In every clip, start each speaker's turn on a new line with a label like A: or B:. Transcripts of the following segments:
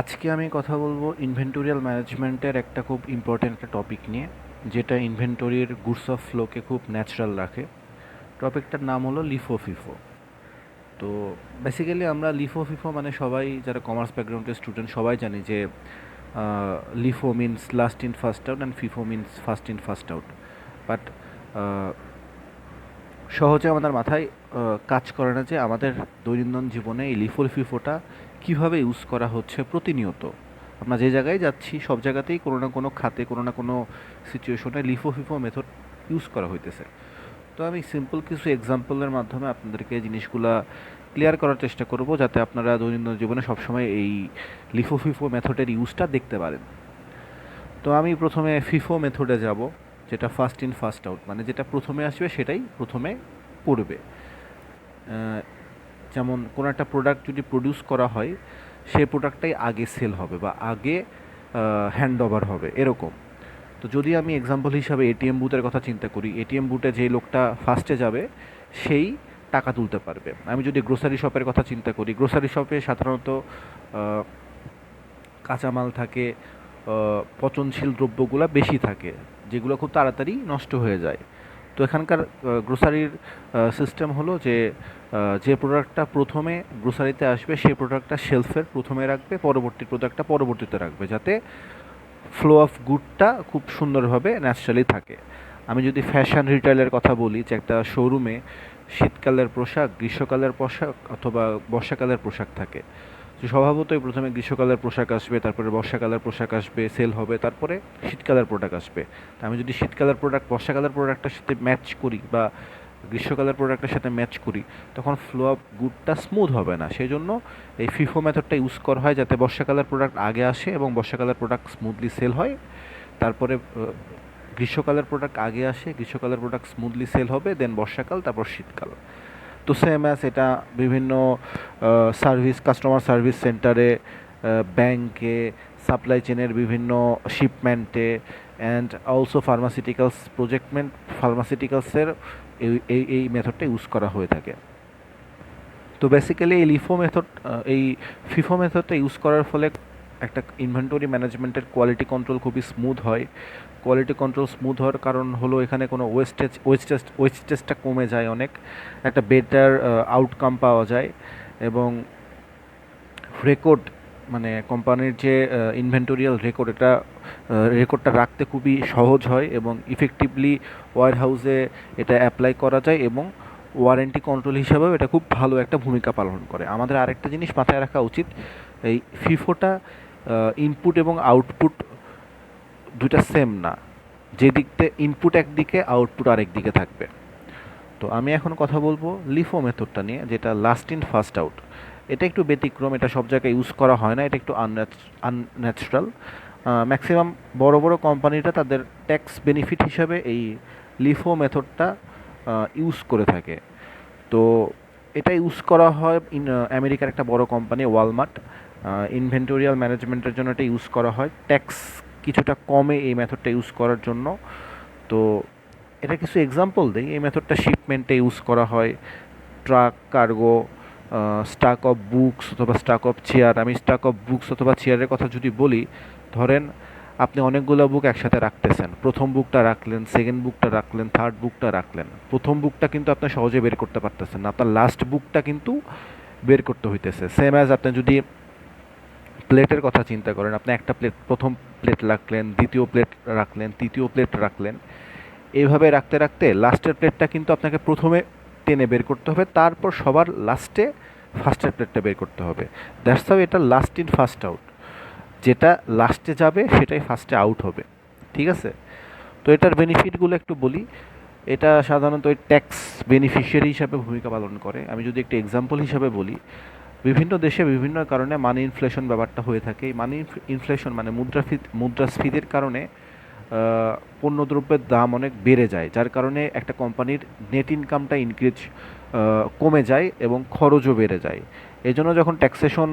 A: আজকে আমি কথা বলব ইনভেন্টোরিয়াল ম্যানেজমেন্টের একটা খুব ইম্পর্টেন্ট একটা টপিক নিয়ে, যেটা ইনভেন্টরির গুডস অফ ফ্লোকে খুব ন্যাচারাল রাখে। টপিকটার নাম হলো লিফো ফিফো তো বেসিক্যালি আমরা লিফো ফিফো মানে সবাই, যারা কমার্স ব্যাকগ্রাউন্ডের স্টুডেন্ট সবাই জানি যে LIFO means last in first out and FIFO means first in first out but সহজে আমাদের মাথায় কাজ করে না যে আমাদের দৈনন্দিন জীবনে এই লিফো ফিফোটা কীভাবে ইউজ করা হচ্ছে প্রতিনিয়ত? আমরা যে জায়গায় যাচ্ছি, সব জায়গাতেই কোনো না কোনো খাতে, কোনো না কোনো সিচুয়েশনে লিফো ফিফো মেথড ইউজ করা হইতেছে। তো আমি সিম্পল কিছু এক্সাম্পলের মাধ্যমে আপনাদেরকে জিনিসগুলা ক্লিয়ার করার চেষ্টা করব যাতে আপনারা দৈনন্দিন জীবনে সবসময় এই লিফো ফিফো মেথডের ইউজটা দেখতে পারেন। তো আমি প্রথমে ফিফো মেথডে যাব, যেটা ফার্স্ট ইন ফার্স্ট আউট মানে যেটা প্রথমে আসবে সেটাই প্রথমে পড়বে। যেমন কোনো একটা প্রোডাক্ট যদি প্রডিউস করা হয়, সেই প্রোডাক্টটাই আগে সেল হবে বা আগে হ্যান্ড ওভার হবে, এরকম। তো যদি আমি এক্সাম্পল হিসাবে এটিএম বুথের কথা চিন্তা করি এটিএম বুথে যে লোকটা ফার্স্টে যাবে, সেই টাকা তুলতে পারবে। আমি যদি গ্রোসারি শপের কথা চিন্তা করি গ্রোসারি শপে সাধারণত কাঁচামাল থাকে পচনশীল দ্রব্যগুলো বেশি থাকে, যেগুলো খুব তাড়াতাড়ি নষ্ট হয়ে যায়। তো এখানকার গ্রোসারির সিস্টেম হলো যে যে প্রোডাক্টটা প্রথমে গ্রোসারিতে আসবে, সেই প্রোডাক্টটা শেলফের প্রথমে রাখবে, পরবর্তী প্রোডাক্টটা পরবর্তীতে রাখবে, যাতে ফ্লো অফ গুডটা খুব সুন্দরভাবে ন্যাচারালি থাকে। আমি যদি ফ্যাশন রিটেলের কথা বলি, যে একটা শোরুমে শীতকালের পোশাক, গ্রীষ্মকালের পোশাক অথবা বর্ষাকালের পোশাক থাকে স্বভাবতই প্রথমে গ্রীষ্মকালের পোশাক আসবে, তারপরে বর্ষাকালের পোশাক আসবে, সেল হবে, তারপরে শীতকালের প্রোডাক্ট আসবে। তা আমি যদি শীতকালের প্রোডাক্ট বর্ষাকালের প্রোডাক্টের সাথে ম্যাচ করি বা গ্রীষ্মকালের প্রোডাক্টের সাথে ম্যাচ করি, তখন ফ্লো অফ গুডটা স্মুথ হবে না। সেই জন্য এই ফিফো মেথডটা ইউজ করা হয় যাতে বর্ষাকালের প্রোডাক্ট আগে আসে এবং বর্ষাকালের প্রোডাক্ট স্মুথলি সেল হয়। তারপরে গ্রীষ্মকালের প্রোডাক্ট আগে আসে, গ্রীষ্মকালের প্রোডাক্ট স্মুথলি সেল হবে দেন বর্ষাকাল, তারপর শীতকাল। তো সেম অ্যাজ এটা বিভিন্ন সার্ভিস কাস্টমার সার্ভিস সেন্টারে ব্যাংকে সাপ্লাই চেনের বিভিন্ন শিপমেন্টে অ্যান্ড অলসো ফার্মাসিউটিক্যালস প্রজেক্টমেন্ট ফার্মাসিউটিক্যালসের এই এই মেথডটা ইউজ করা হয়ে থাকে। তো বেসিক্যালি এই লিফো মেথড এই ফিফো মেথডটা ইউজ করার ফলে একটা ইনভেন্টরি ম্যানেজমেন্টের কোয়ালিটি কন্ট্রোল খুবই স্মুথ হয়। কোয়ালিটি কন্ট্রোল স্মুথ হওয়ার কারণ হলো এখানে কোনো ওয়েস্টেজ ওয়েস্টেজ ওয়েস্টেজটা কমে যায় অনেক। একটা বেটার আউটকাম পাওয়া যায় এবং রেকর্ড মানে কোম্পানির যে ইনভেন্টোরিয়াল রেকর্ড এটা রেকর্ডটা রাখতে খুবই সহজ হয় এবং ইফেক্টিভলি ওয়ার হাউসে এটা অ্যাপ্লাই করা যায় এবং ওয়ারেন্টি কন্ট্রোল হিসাবেও এটা খুব ভালো একটা ভূমিকা পালন করে। আমাদের আরেকটা জিনিস মাথায় রাখা উচিত, এই ফিফোটা ইনপুট এবং আউটপুট দুইটা সেম না। যে দিকতে ইনপুট একদিকে আউটপুট আরেক দিকে থাকবে। তো আমি এখন কথা বলব লিফো মেথডটা নিয়ে, যেটা লাস্ট ইন ফার্স্ট আউট এটা একটু ব্যতিক্রম, এটা সব জায়গায় ইউজ করা হয় না, এটা একটু আনন্যাচারাল ম্যাক্সিমাম বড় বড় কোম্পানিটা তাদের ট্যাক্স বেনিফিট হিসাবে এই লিফো মেথডটা ইউজ করে থাকে। তো এটা ইউজ করা হয় আমেরিকার একটা বড় কোম্পানি ওয়ালমার্ট ইনভেন্টোরিয়াল ম্যানেজমেন্টের জন্য এটা ইউজ করা হয়। ট্যাক্স কিছুটা কমে এই মেথডটা ইউজ করার জন্য। তো এটা কিছু এক্সাম্পল দিই। এই মেথডটা শিপমেন্টে ইউজ করা হয়। Truck cargo stack of books অথবা স্টাক অফ চেয়ার আমি স্টাক অফ বুকস অথবা চেয়ারের কথা যদি বলি, ধরেন আপনি অনেকগুলো বুক একসাথে রাখতেছেন। প্রথম বুকটা রাখলেন সেকেন্ড বুকটা রাখলেন থার্ড বুকটা রাখলেন। প্রথম বুকটা কিন্তু আপনি সহজে বের করতে পারতেছেন না। আপনার লাস্ট বুকটা কিন্তু বের করতে হইতেছে। সেম অ্যাজ আপনি যদি প্লেটের কথা চিন্তা করেন। আপনি একটা প্লেট প্রথম প্লেট রাখলেন, দ্বিতীয় প্লেট রাখলেন, তৃতীয় প্লেট রাখলেন। এইভাবে রাখতে রাখতে লাস্টের প্লেটটা কিন্তু আপনাকে প্রথমে টেনে বের করতে হবে, তারপর সবার লাস্টে ফার্স্টের প্লেটটা বের করতে হবে। দ্যাটস হাউ এটা লাস্ট ইন ফার্স্ট আউট যেটা লাস্টে যাবে, সেটাই ফার্স্টে আউট হবে। ঠিক আছে? তো এটার বেনিফিটগুলো একটু বলি। এটা সাধারণত ট্যাক্স বেনিফিশিয়ারি হিসাবে ভূমিকা পালন করে। আমি যদি একটা এক্সাম্পল হিসাবে বলি বিভিন্ন দেশে বিভিন্ন কারণে মানি ইনফ্লেশন ব্যাপারটা হয়ে থাকে। এই মানি ইনফ্লেশন মানে মুদ্রাফি মুদ্রাস্ফীতির কারণে পণ্যদ্রব্যের দাম অনেক বেড়ে যায়, যার কারণে একটা কোম্পানির নেট ইনকামটা ইনক্রিজ কমে যায় এবং খরচও বেড়ে যায়। এই জন্য যখন ট্যাক্সেশন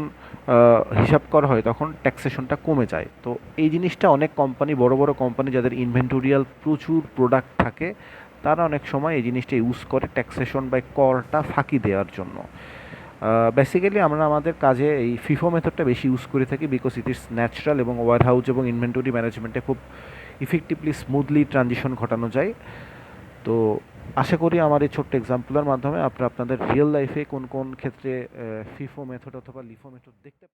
A: হিসাব করা হয়, তখন ট্যাক্সেশনটা কমে যায়। তো এই জিনিসটা অনেক কোম্পানি, বড় বড় কোম্পানি যাদের ইনভেন্টোরিয়াল প্রচুর প্রোডাক্ট থাকে, তারা অনেক সময় এই জিনিসটা ইউজ করে ট্যাক্সেশন বা করটা ফাঁকি দেওয়ার জন্য। বেসিক্যালি আমরা আমাদের কাজে এই ফিফো মেথডটা বেশি ইউজ করে থাকি বিকজ ইট ইস ন্যাচারাল এবং ওয়ার হাউস এবং ইনভেন্টরি ম্যানেজমেন্টে খুব ইফেক্টিভলি স্মুথলি ট্রানজিশন ঘটানো যায়। তো আশা করি আমার এই ছোট্ট এক্সাম্পলের মাধ্যমে আপনারা আপনাদের রিয়েল লাইফে কোন কোন ক্ষেত্রে ফিফো মেথড অথবা লিফো মেথড দেখতে